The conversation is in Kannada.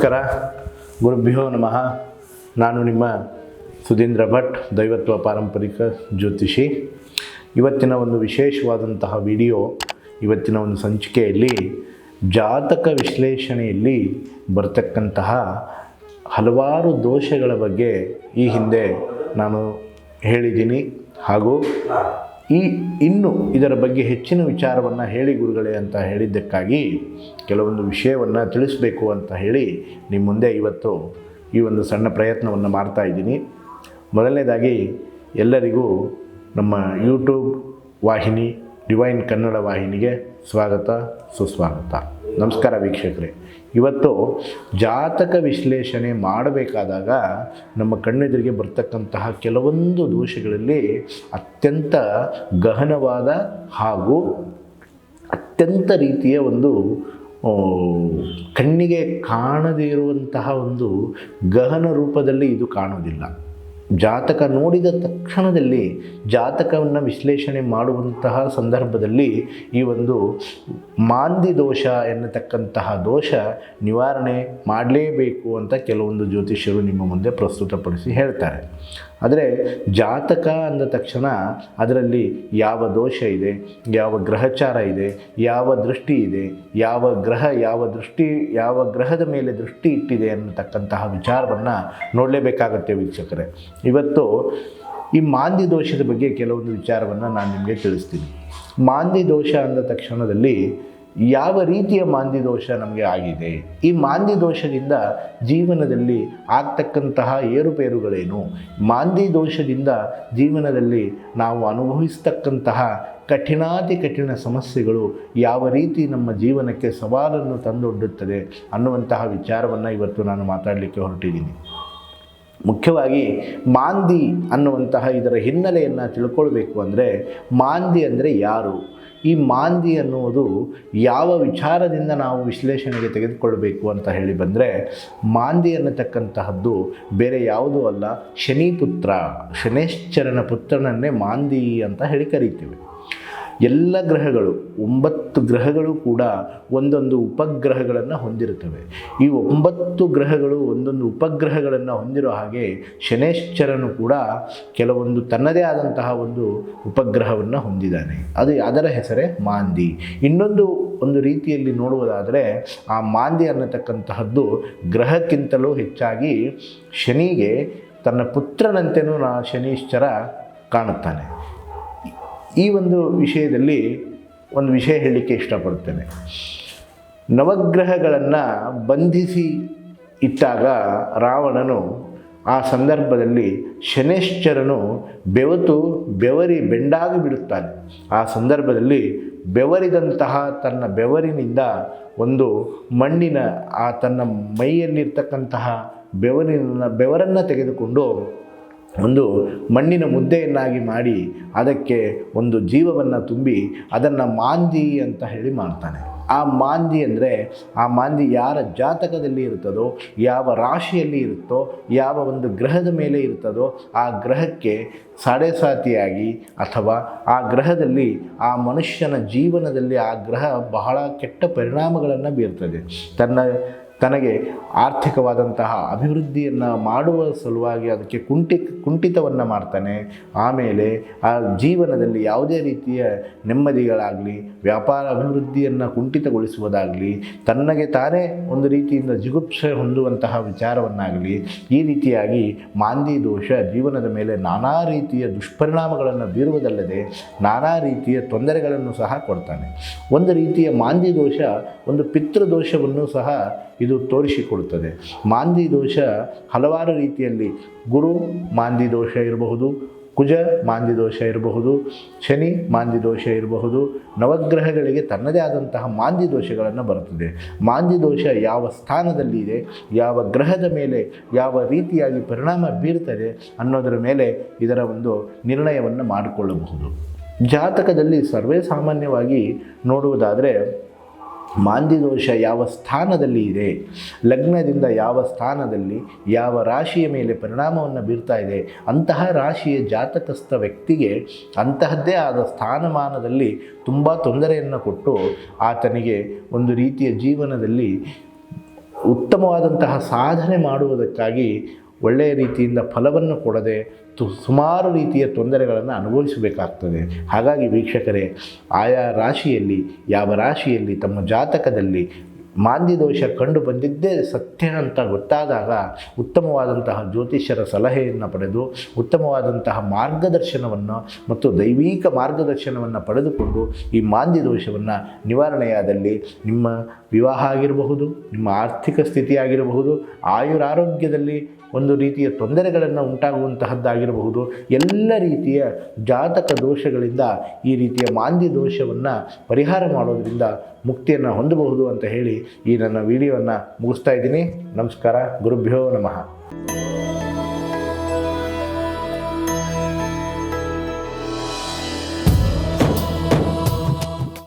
ನಮಸ್ಕಾರ. ಗುರುಭ್ಯೋ ನಮಃ. ನಾನು ನಿಮ್ಮ ಸುಧೀಂದ್ರ ಭಟ್, ದೈವತ್ವ ಪಾರಂಪರಿಕ ಜ್ಯೋತಿಷಿ. ಇವತ್ತಿನ ಒಂದು ವಿಶೇಷವಾದಂತಹ ವಿಡಿಯೋ, ಇವತ್ತಿನ ಒಂದು ಸಂಚಿಕೆಯಲ್ಲಿ ಜಾತಕ ವಿಶ್ಲೇಷಣೆಯಲ್ಲಿ ಬರ್ತಕ್ಕಂತಹ ಹಲವಾರು ದೋಷಗಳ ಬಗ್ಗೆ ಈ ಹಿಂದೆ ನಾನು ಹೇಳಿದ್ದೀನಿ. ಹಾಗೂ ಈ ಇನ್ನು ಇದರ ಬಗ್ಗೆ ಹೆಚ್ಚಿನ ವಿಚಾರವನ್ನು ಹೇಳಿ ಗುರುಗಳೇ ಅಂತ ಹೇಳಿದ್ದಕ್ಕಾಗಿ ಕೆಲವೊಂದು ವಿಷಯವನ್ನು ತಿಳಿಸಬೇಕು ಅಂತ ಹೇಳಿ ನಿಮ್ಮ ಮುಂದೆ ಇವತ್ತು ಈ ಒಂದು ಸಣ್ಣ ಪ್ರಯತ್ನವನ್ನು ಮಾಡ್ತಾ ಇದ್ದೀನಿ. ಮೊದಲನೇದಾಗಿ ಎಲ್ಲರಿಗೂ ನಮ್ಮ ಯೂಟ್ಯೂಬ್ ವಾಹಿನಿ ಡಿವೈನ್ ಕನ್ನಡ ವಾಹಿನಿಗೆ ಸ್ವಾಗತ, ಸುಸ್ವಾಗತ. ನಮಸ್ಕಾರ ವೀಕ್ಷಕರೇ. ಇವತ್ತು ಜಾತಕ ವಿಶ್ಲೇಷಣೆ ಮಾಡಬೇಕಾದಾಗ ನಮ್ಮ ಕಣ್ಣೆದುರಿಗೆ ಬರ್ತಕ್ಕಂತಹ ಕೆಲವೊಂದು ದೋಷಗಳಲ್ಲಿ ಅತ್ಯಂತ ಗಹನವಾದ ಹಾಗೂ ಅತ್ಯಂತ ರೀತಿಯ ಒಂದು ಕಣ್ಣಿಗೆ ಕಾಣದೇ ಇರುವಂತಹ ಒಂದು ಗಹನ ರೂಪದಲ್ಲಿ ಇದು ಕಾಣುವುದಿಲ್ಲ ಜಾತಕ ನೋಡಿದ ತಕ್ಷಣದಲ್ಲಿ ಜಾತಕವನ್ನು ವಿಶ್ಲೇಷಣೆ ಮಾಡುವಂತಹ ಸಂದರ್ಭದಲ್ಲಿ ಈ ಒಂದು ಮಾಂದಿ ದೋಷ ಎನ್ನತಕ್ಕಂತಹ ದೋಷ ನಿವಾರಣೆ ಮಾಡಲೇಬೇಕು ಅಂತ ಕೆಲವೊಂದು ಜ್ಯೋತಿಷ್ಯರು ನಿಮ್ಮ ಮುಂದೆ ಪ್ರಸ್ತುತಪಡಿಸಿ ಹೇಳ್ತಾರೆ. ಆದರೆ ಜಾತಕ ಅಂದ ತಕ್ಷಣ ಅದರಲ್ಲಿ ಯಾವ ದೋಷ ಇದೆ, ಯಾವ ಗ್ರಹಚಾರ ಇದೆ, ಯಾವ ದೃಷ್ಟಿ ಇದೆ, ಯಾವ ಗ್ರಹ ಯಾವ ದೃಷ್ಟಿ, ಯಾವ ಗ್ರಹದ ಮೇಲೆ ದೃಷ್ಟಿ ಇಟ್ಟಿದೆ ಅನ್ನತಕ್ಕಂತಹ ವಿಚಾರವನ್ನು ನೋಡಲೇಬೇಕಾಗತ್ತೆ ವೀಕ್ಷಕರೇ. ಇವತ್ತು ಈ ಮಾಂದಿ ದೋಷದ ಬಗ್ಗೆ ಕೆಲವೊಂದು ವಿಚಾರವನ್ನು ನಾನು ನಿಮಗೆ ತಿಳಿಸ್ತೀನಿ. ಮಾಂದಿ ದೋಷ ಅಂದ ತಕ್ಷಣದಲ್ಲಿ ಯಾವ ರೀತಿಯ ಮಾಂದಿ ದೋಷ ನಮಗೆ ಆಗಿದೆ? ಈ ಮಾಂದಿ ದೋಷದಿಂದ ಜೀವನದಲ್ಲಿ ಆಗ್ತಕ್ಕಂತಹ ಏರುಪೇರುಗಳೇನು? ಮಾಂದಿ ದೋಷದಿಂದ ಜೀವನದಲ್ಲಿ ನಾವು ಅನುಭವಿಸ್ತಕ್ಕಂತಹ ಕಠಿಣಾತಿ ಕಠಿಣ ಸಮಸ್ಯೆಗಳು ಯಾವ ರೀತಿ ನಮ್ಮ ಜೀವನಕ್ಕೆ ಸವಾಲನ್ನು ತಂದೊಡ್ಡುತ್ತದೆ ಅನ್ನುವಂತಹ ವಿಚಾರವನ್ನು ಇವತ್ತು ನಾನು ಮಾತಾಡಲಿಕ್ಕೆ ಹೊರಟಿದ್ದೀನಿ. ಮುಖ್ಯವಾಗಿ ಮಾಂದಿ ಅನ್ನುವಂತಹ ಇದರ ಹಿನ್ನೆಲೆಯನ್ನು ತಿಳ್ಕೊಳ್ಬೇಕು ಅಂದರೆ ಮಾಂದಿ ಅಂದರೆ ಯಾರು? ಈ ಮಾಂದಿ ಅನ್ನುವುದು ಯಾವ ವಿಚಾರದಿಂದ ನಾವು ವಿಶ್ಲೇಷಣೆಗೆ ತೆಗೆದುಕೊಳ್ಬೇಕು ಅಂತ ಹೇಳಿ ಬಂದರೆ ಮಾಂದಿ ಅನ್ನತಕ್ಕಂತಹದ್ದು ಬೇರೆ ಯಾವುದೂ ಅಲ್ಲ, ಶನಿಪುತ್ರ ಶನೇಶ್ಚರನ ಪುತ್ರನನ್ನೇ ಮಾಂದಿ ಅಂತ ಹೇಳಿ ಕರೀತೀವಿ. ಎಲ್ಲ ಗ್ರಹಗಳು, ಒಂಬತ್ತು ಗ್ರಹಗಳು ಕೂಡ ಒಂದೊಂದು ಉಪಗ್ರಹಗಳನ್ನು ಹೊಂದಿರುತ್ತವೆ. ಈ ಒಂಬತ್ತು ಗ್ರಹಗಳು ಒಂದೊಂದು ಉಪಗ್ರಹಗಳನ್ನು ಹೊಂದಿರೋ ಹಾಗೆ ಶನೇಶ್ಚರನು ಕೂಡ ಕೆಲವೊಂದು ತನ್ನದೇ ಆದಂತಹ ಒಂದು ಉಪಗ್ರಹವನ್ನು ಹೊಂದಿದ್ದಾನೆ. ಅದು ಅದರ ಹೆಸರೇ? ಮಾಂದಿ. ಇನ್ನೊಂದು ಒಂದು ರೀತಿಯಲ್ಲಿ ನೋಡುವುದಾದರೆ, ಆ ಮಾಂದಿ ಅನ್ನತಕ್ಕಂತಹದ್ದು ಗ್ರಹಕ್ಕಿಂತಲೂ ಹೆಚ್ಚಾಗಿ ಶನಿಗೆ ತನ್ನ ಪುತ್ರನಂತೆಯೂ ನಾ ಶನೀಶ್ಚರ ಕಾಣುತ್ತಾನೆ. ಈ ಒಂದು ವಿಷಯದಲ್ಲಿ ಒಂದು ವಿಷಯ ಹೇಳಲಿಕ್ಕೆ ಇಷ್ಟಪಡ್ತೇನೆ ನವಗ್ರಹಗಳನ್ನು ಬಂಧಿಸಿ ಇಟ್ಟಾಗ ರಾವಣನು ಆ ಸಂದರ್ಭದಲ್ಲಿ ಶನೇಶ್ಚರನು ಬೆವತು ಬೆವರಿ ಬೆಂಡಾಗಿ ಬಿಡುತ್ತಾನೆ. ಆ ಸಂದರ್ಭದಲ್ಲಿ ಬೆವರಿದಂತಹ ತನ್ನ ಬೆವರಿನಿಂದ ಒಂದು ಮಣ್ಣಿನ ಆ ತನ್ನ ಮೈಯಲ್ಲಿರ್ತಕ್ಕಂತಹ ಬೆವರಿನ ಬೆವರನ್ನು ತೆಗೆದುಕೊಂಡು ಒಂದು ಮಣ್ಣಿನ ಮುದ್ದೆಯನ್ನಾಗಿ ಮಾಡಿ ಅದಕ್ಕೆ ಒಂದು ಜೀವವನ್ನು ತುಂಬಿ ಅದನ್ನು ಮಾಂದಿ ಅಂತ ಹೇಳಿ ಮಾಡ್ತಾನೆ. ಆ ಮಾಂದಿ ಅಂದರೆ ಆ ಮಾಂದಿ ಯಾರ ಜಾತಕದಲ್ಲಿ ಇರ್ತದೋ, ಯಾವ ರಾಶಿಯಲ್ಲಿ ಇರುತ್ತೋ, ಯಾವ ಒಂದು ಗ್ರಹದ ಮೇಲೆ ಇರ್ತದೋ ಆ ಗ್ರಹಕ್ಕೆ ಸಾಡೆಸಾತಿಯಾಗಿ ಅಥವಾ ಆ ಗ್ರಹದಲ್ಲಿ ಆ ಮನುಷ್ಯನ ಜೀವನದಲ್ಲಿ ಆ ಗ್ರಹ ಬಹಳ ಕೆಟ್ಟ ಪರಿಣಾಮಗಳನ್ನು ಬೀರ್ತದೆ. ತನ್ನ ತನಗೆ ಆರ್ಥಿಕವಾದಂತಹ ಅಭಿವೃದ್ಧಿಯನ್ನು ಮಾಡುವ ಸಲುವಾಗಿ ಅದಕ್ಕೆ ಕುಂಠಿ ಕುಂಠಿತವನ್ನು ಮಾಡ್ತಾನೆ. ಆಮೇಲೆ ಆ ಜೀವನದಲ್ಲಿ ಯಾವುದೇ ರೀತಿಯ ನೆಮ್ಮದಿಗಳಾಗಲಿ, ವ್ಯಾಪಾರ ಅಭಿವೃದ್ಧಿಯನ್ನು ಕುಂಠಿತಗೊಳಿಸುವುದಾಗಲಿ, ತನ್ನಗೆ ತಾನೇ ಒಂದು ರೀತಿಯಿಂದ ಜಿಗುಪ್ಸೆ ಹೊಂದುವಂತಹ ವಿಚಾರವನ್ನಾಗಲಿ, ಈ ರೀತಿಯಾಗಿ ಮಾಂದಿ ದೋಷ ಜೀವನದ ಮೇಲೆ ನಾನಾ ರೀತಿಯ ದುಷ್ಪರಿಣಾಮಗಳನ್ನು ಬೀರುವುದಲ್ಲದೆ ನಾನಾ ರೀತಿಯ ತೊಂದರೆಗಳನ್ನು ಸಹ ಕೊಡ್ತಾನೆ. ಒಂದು ರೀತಿಯ ಮಾಂದಿ ದೋಷ, ಒಂದು ಪಿತೃದೋಷವನ್ನು ಸಹ ಇದು ತೋರಿಸಿಕೊಡುತ್ತದೆ. ಮಾಂದಿ ದೋಷ ಹಲವಾರು ರೀತಿಯಲ್ಲಿ ಗುರು ಮಾಂದಿ ದೋಷ ಇರಬಹುದು, ಕುಜ ಮಾಂದಿ ದೋಷ ಇರಬಹುದು, ಶನಿ ಮಾಂದಿ ದೋಷ ಇರಬಹುದು. ನವಗ್ರಹಗಳಿಗೆ ತನ್ನದೇ ಆದಂತಹ ಮಾಂದಿ ದೋಷಗಳನ್ನು ಬರುತ್ತದೆ. ಮಾಂದಿ ದೋಷ ಯಾವ ಸ್ಥಾನದಲ್ಲಿ ಇದೆ, ಯಾವ ಗ್ರಹದ ಮೇಲೆ ಯಾವ ರೀತಿಯಾಗಿ ಪರಿಣಾಮ ಬೀರ್ತದೆ ಅನ್ನೋದರ ಮೇಲೆ ಇದರ ಒಂದು ನಿರ್ಣಯವನ್ನು ಮಾಡಿಕೊಳ್ಳಬಹುದು. ಜಾತಕದಲ್ಲಿ ಸರ್ವೇ ಸಾಮಾನ್ಯವಾಗಿ ನೋಡುವುದಾದರೆ ಮಾಂದಿ ದೋಷ ಯಾವ ಸ್ಥಾನದಲ್ಲಿ ಇದೆ? ಲಗ್ನದಿಂದ ಯಾವ ಸ್ಥಾನದಲ್ಲಿ ಯಾವ ರಾಶಿಯ ಮೇಲೆ ಪರಿಣಾಮವನ್ನು ಬೀರ್ತಾ ಇದೆ? ಅಂತಹ ರಾಶಿಯ ಜಾತಕಸ್ಥ ವ್ಯಕ್ತಿಗೆ ಅಂತಹದ್ದೇ ಆದ ಸ್ಥಾನಮಾನದಲ್ಲಿ ತುಂಬ ತೊಂದರೆಯನ್ನು ಕೊಟ್ಟು ಆತನಿಗೆ ಒಂದು ರೀತಿಯ ಜೀವನದಲ್ಲಿ ಉತ್ತಮವಾದಂತಹ ಸಾಧನೆ ಮಾಡುವುದಕ್ಕಾಗಿ ಒಳ್ಳೆಯ ರೀತಿಯಿಂದ ಫಲವನ್ನು ಕೊಡದೆ ತು ಸುಮಾರು ರೀತಿಯ ತೊಂದರೆಗಳನ್ನು ಅನುಭವಿಸಬೇಕಾಗ್ತದೆ. ಹಾಗಾಗಿ ವೀಕ್ಷಕರೇ, ಆಯಾ ರಾಶಿಯಲ್ಲಿ, ಯಾವ ರಾಶಿಯಲ್ಲಿ, ತಮ್ಮ ಜಾತಕದಲ್ಲಿ ಮಾಂದಿ ದೋಷ ಕಂಡು ಬಂದಿದ್ದೇ ಸತ್ಯ ಅಂತ ಗೊತ್ತಾದಾಗ ಉತ್ತಮವಾದಂತಹ ಜ್ಯೋತಿಷ್ಯರ ಸಲಹೆಯನ್ನು ಪಡೆದು, ಉತ್ತಮವಾದಂತಹ ಮಾರ್ಗದರ್ಶನವನ್ನು ಮತ್ತು ದೈವಿಕ ಮಾರ್ಗದರ್ಶನವನ್ನು ಪಡೆದುಕೊಂಡು ಈ ಮಾಂದಿ ದೋಷವನ್ನು ನಿವಾರಣೆಯಾದಲ್ಲಿ ನಿಮ್ಮ ವಿವಾಹ ಆಗಿರಬಹುದು, ನಿಮ್ಮ ಆರ್ಥಿಕ ಸ್ಥಿತಿ ಆಗಿರಬಹುದು, ಆಯುರಾರೋಗ್ಯದಲ್ಲಿ ಒಂದು ರೀತಿಯ ತೊಂದರೆಗಳನ್ನು ಉಂಟಾಗುವಂತಹದ್ದಾಗಿರಬಹುದು. ಎಲ್ಲ ರೀತಿಯ ಜಾತಕ ದೋಷಗಳಿಂದ ಈ ರೀತಿಯ ಮಾಂದಿ ದೋಷವನ್ನು ಪರಿಹಾರ ಮಾಡೋದರಿಂದ ಮುಕ್ತಿಯನ್ನು ಹೊಂದಬಹುದು ಅಂತ ಹೇಳಿ ಈ ನನ್ನ ವಿಡಿಯೋವನ್ನು ಮುಗಿಸ್ತಾ ಇದ್ದೀನಿ. ನಮಸ್ಕಾರ, ಗುರುಭ್ಯೋ ನಮಃ.